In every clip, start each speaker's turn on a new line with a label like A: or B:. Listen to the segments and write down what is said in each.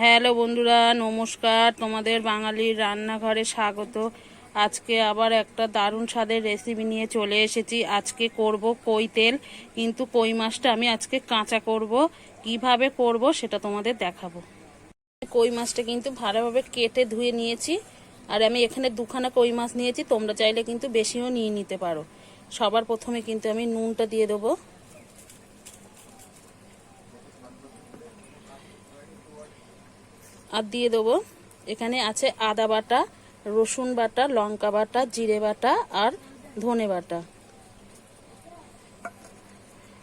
A: Hello বন্ধুরা, নমস্কার। তোমাদের বাঙালির রান্নাঘরে স্বাগত। আজকে আবার একটা দারুণ স্বাদের রেসিপি নিয়ে চলে এসেছি। আজকে করব কই তেল, কিন্তু কই মাছটা আমি আজকে কাঁচা করব। কীভাবে করব সেটা তোমাদের দেখাবো। কই মাছটা কিন্তু ভালোভাবে কেটে ধুয়ে নিয়েছি। আর আমি এখানে দুখানা কই মাছ নিয়েছি, তোমরা চাইলে কিন্তু বেশিও নিয়ে নিতে পারো। সবার প্রথমে কিন্তু আমি নুনটা দিয়ে দেবো। আর দিয়ে দেবো। এখানে আছে আদা বাটা, রসুন বাটা, লঙ্কা বাটা, জিরে বাটা আর ধনে বাটা।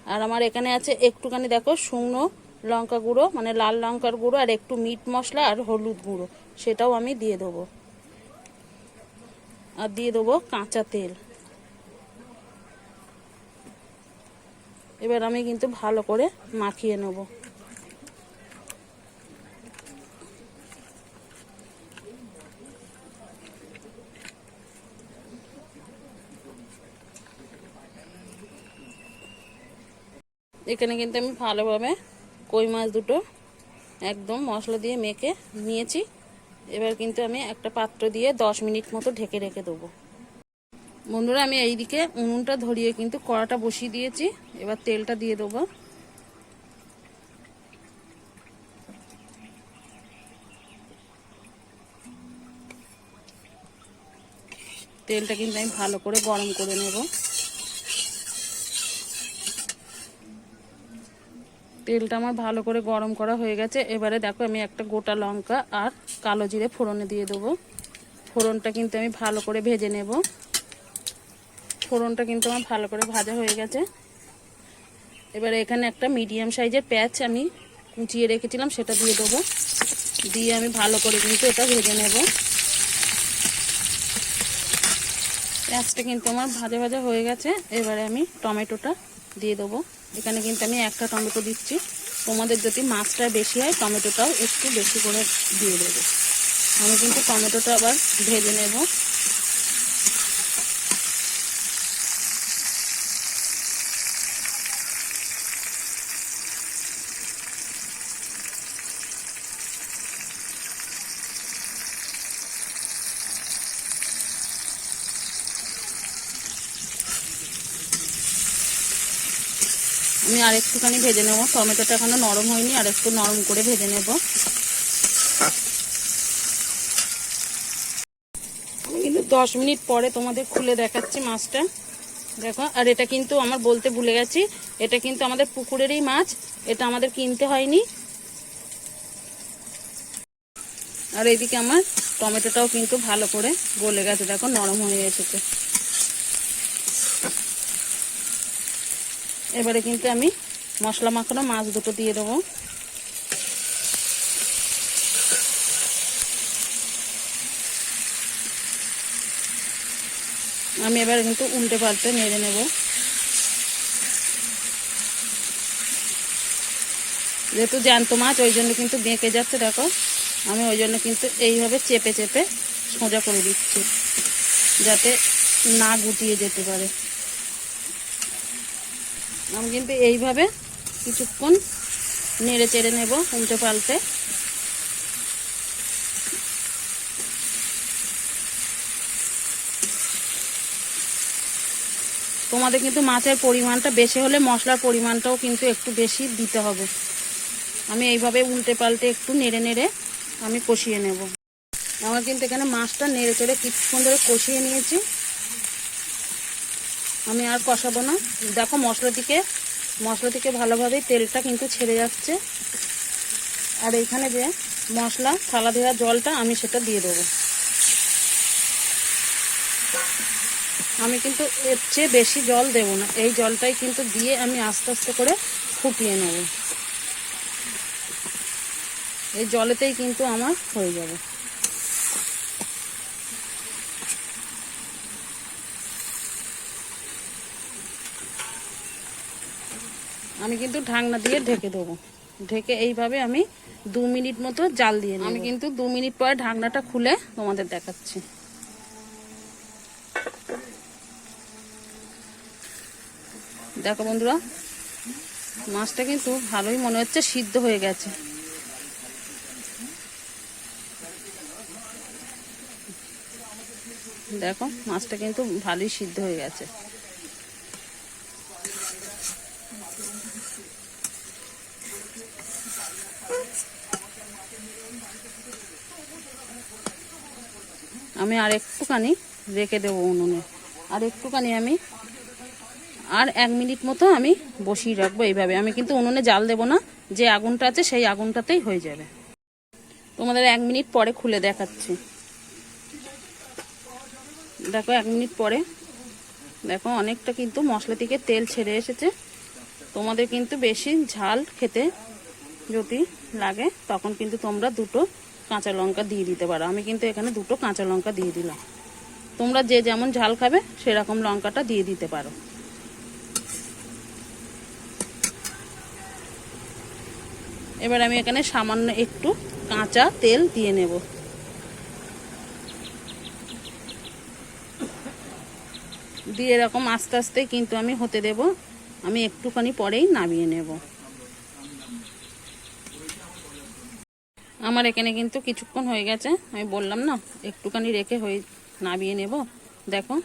A: আর আমার এখানে আছে একটুখানি, দেখো, শুকনো লঙ্কা গুঁড়ো মানে লাল লঙ্কার গুঁড়ো আর একটু মিট মশলা আর হলুদ গুঁড়ো। সেটাও আমি দিয়ে দেবো। আর দিয়ে দেবো কাঁচা তেল। এবার আমি কিন্তু ভালো করে মাখিয়ে নেব। এখানে কিন্তু আমি ভালোভাবে কই মাছ দুটো একদম মশলা দিয়ে মেখে নিয়েছি। এবার কিন্তু আমি একটা পাত্র দিয়ে দশ মিনিট মতো ঢেকে রেখে দেবো। বন্ধুরা, আমি এইদিকে উনুনটা ধরিয়ে কিন্তু কড়াটা বসিয়ে দিয়েছি। এবার তেলটা দিয়ে দেবো। তেলটা কিন্তু আমি ভালো করে গরম করে নেব। তেলটা আমার ভালো করে গরম করা হয়ে গেছে। এবারে দেখো আমি একটা গোটা লঙ্কা আর কালো জিরে ফোড়নে দিয়ে দেবো। ফোড়নটা কিন্তু আমি ভালো করে ভেজে নেব। ফোড়নটা কিন্তু আমার ভালো করে ভাজা হয়ে গেছে। এবারে এখানে একটা মিডিয়াম সাইজের প্যাচ আমি কুচিয়ে রেখেছিলাম, সেটা দিয়ে দেবো। দিয়ে আমি ভালো করে কিন্তু এটা ভেজে নেব। পেঁয়াজটা কিন্তু আমার ভাজা ভাজা হয়ে গেছে। এবারে আমি টমেটোটা দিয়ে দেবো। এখানে কিন্তু আমি একটা টমেটো দিচ্ছি। তোমাদের যদি মাছটা বেশি হয়, টমেটোটাও একটু বেশি করে দিয়ে দেবো। আমি কিন্তু টমেটোটা আবার ভেজে নেব। আমি আর একটুখানি ভেজে নেব। টমেটোটা এখনও নরম হয়নি, আর একটু নরম করে ভেজে নেব। কিন্তু দশ মিনিট পরে তোমাদের খুলে দেখাচ্ছি মাছটা। দেখো, আর এটা কিন্তু আমার বলতে ভুলে গেছি, এটা কিন্তু আমাদের পুকুরেরই মাছ, এটা আমাদের কিনতে হয়নি। আর এদিকে আমার টমেটোটাও কিন্তু ভালো করে গলে গেছে, দেখো নরম হয়ে এসেছে। এবারে কিন্তু আমি মশলা মাখানো মাছ দুটো দিয়ে দেবো। আমি এবার কিন্তু উল্টে পাল্টে নেড়ে নেব। যেহেতু জ্যান্ত মাছ, ওই জন্য কিন্তু বেঁকে যাচ্ছে, দেখো। আমি ওই জন্য কিন্তু এইভাবে চেপে চেপে সোজা করে দিচ্ছি, যাতে না গুটিয়ে যেতে পারে। আমি কিন্তু এইভাবে কিছুক্ষণ নেড়ে চেড়ে নেব উল্টে পাল্টে। তোমাদের কিন্তু মাছের পরিমাণটা বেশি হলে মশলার পরিমাণটাও কিন্তু একটু বেশি দিতে হবে। আমি এইভাবে উল্টে পাল্টে একটু নেড়ে নেড়ে আমি কষিয়ে নেব। আমার কিন্তু এখানে মাছটা নেড়ে চেড়ে কিছুক্ষণ ধরে কষিয়ে নিয়েছি। আমি আর কষাবো না। দেখো মশলা থেকে মশলা থেকে ভালোভাবে তেলটা কিন্তু ছেড়ে যাচ্ছে। আর এইখানে যে মশলা, থালা দেওয়া জলটা আমি সেটা দিয়ে দেবো। আমি কিন্তু এর চেয়ে বেশি জল দেব না। এই জলটাই কিন্তু দিয়ে আমি আস্তে আস্তে করে ফুটিয়ে নেব। এই জলেতেই কিন্তু আমার হয়ে যাবে। আমি কিন্তু ঢাকনা দিয়ে ঢেকে দেবো। ঢেকে এইভাবে আমি দু মিনিট মতো জাল দিয়ে আমি কিন্তু দু মিনিট পরে ঢাকনাটা খুলে তোমাদের দেখাচ্ছি। দেখো বন্ধুরা, মাছটা কিন্তু ভালোই মনে হচ্ছে সিদ্ধ হয়ে গেছে। দেখো, মাছটা কিন্তু ভালোই সিদ্ধ হয়ে গেছে। আমি আর একটুখানি রেখে দেবো উনুনে। আর একটুখানি আমি আর এক মিনিট মতো আমি বসিয়ে রাখব এইভাবে। আমি কিন্তু উনুনে জাল দেবো না, যে আগুনটা আছে সেই আগুনটাতেই হয়ে যাবে। তোমাদের এক মিনিট পরে খুলে দেখাচ্ছি। দেখো, এক মিনিট পরে। দেখো, অনেকটা কিন্তু মশলা থেকে তেল ছেড়ে এসেছে। তোমাদের কিন্তু বেশি ঝাল খেতে যদি লাগে, তখন কিন্তু তোমরা দুটো কাঁচা লঙ্কা দিয়ে দিতে পারো। আমি কিন্তু এখানে দুটো কাঁচা লঙ্কা দিয়ে দিলাম। তোমরা যে যেমন ঝাল খাবে, সেরকম লঙ্কাটা দিয়ে দিতে পারো। এবার আমি এখানে সামান্য একটু কাঁচা তেল দিয়ে নেব। দিয়ে এরকম আস্তে আস্তে কিন্তু আমি হতে দেব। আমি একটুখানি পরেই নামিয়ে নেব। আমার এখানে কিন্তু কিছুক্ষণ হয়ে গেছে। আমি বললাম, না, একটুখানি রেখে হয়ে নামিয়ে নেব। দেখো,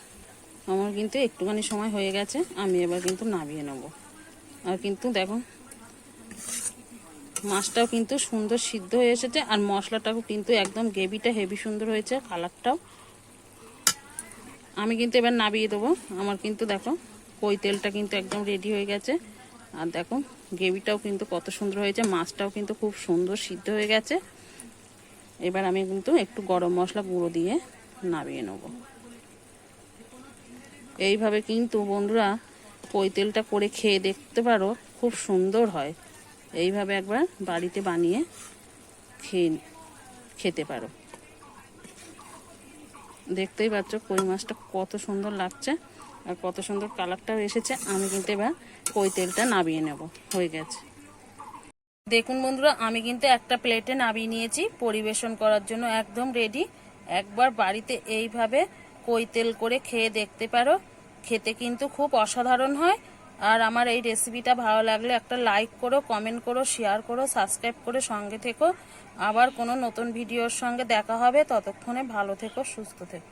A: আমার কিন্তু একটুখানি সময় হয়ে গেছে, আমি এবার কিন্তু নামিয়ে নেব। আর কিন্তু দেখো, মাছটাও কিন্তু সুন্দর সিদ্ধ হয়ে এসেছে, আর মশলাটাও কিন্তু একদম গ্রেভিটা হেভি সুন্দর হয়েছে, কালারটাও। আমি কিন্তু এবার নাবিয়ে দেবো। আমার কিন্তু দেখো, কই তেলটা কিন্তু একদম রেডি হয়ে গেছে। আর দেখো, গ্রেভিটাও কিন্তু কত সুন্দর হয়েছে, মাছটাও কিন্তু খুব সুন্দর সিদ্ধ হয়ে গেছে। এবার আমি কিন্তু একটু গরম মশলা গুঁড়ো দিয়ে নামিয়ে নেব। এইভাবে কিন্তু বন্ধুরা তেলটা করে খেয়ে দেখতে পারো, খুব সুন্দর হয়। এইভাবে একবার বাড়িতে বানিয়ে খেয়ে খেতে পারো। দেখতেই পাচ্ছ কই মাছটা কত সুন্দর লাগছে। আর কত সুন্দর কালারটাও এসেছে, আমি কিন্তু এবার কই তেলটা নাবিয়ে নেব। হয়ে গেছে। দেখুন বন্ধুরা, আমি কিন্তু একটা প্লেটে নাবিয়ে নিয়েছি, পরিবেশন করার জন্য একদম রেডি একবার বাড়িতে এইভাবে কই তেল করে খেয়ে দেখতে পারো, খেতে কিন্তু খুব অসাধারণ হয়। আর আমার এই রেসিপিটা ভালো লাগলে একটা লাইক করো কমেন্ট করো শেয়ার করো সাবস্ক্রাইব করে সঙ্গে থেকো। আবার কোনো নতুন ভিডিওর সঙ্গে দেখা হবে, ততক্ষণে ভালো থেকো, সুস্থ থেকো।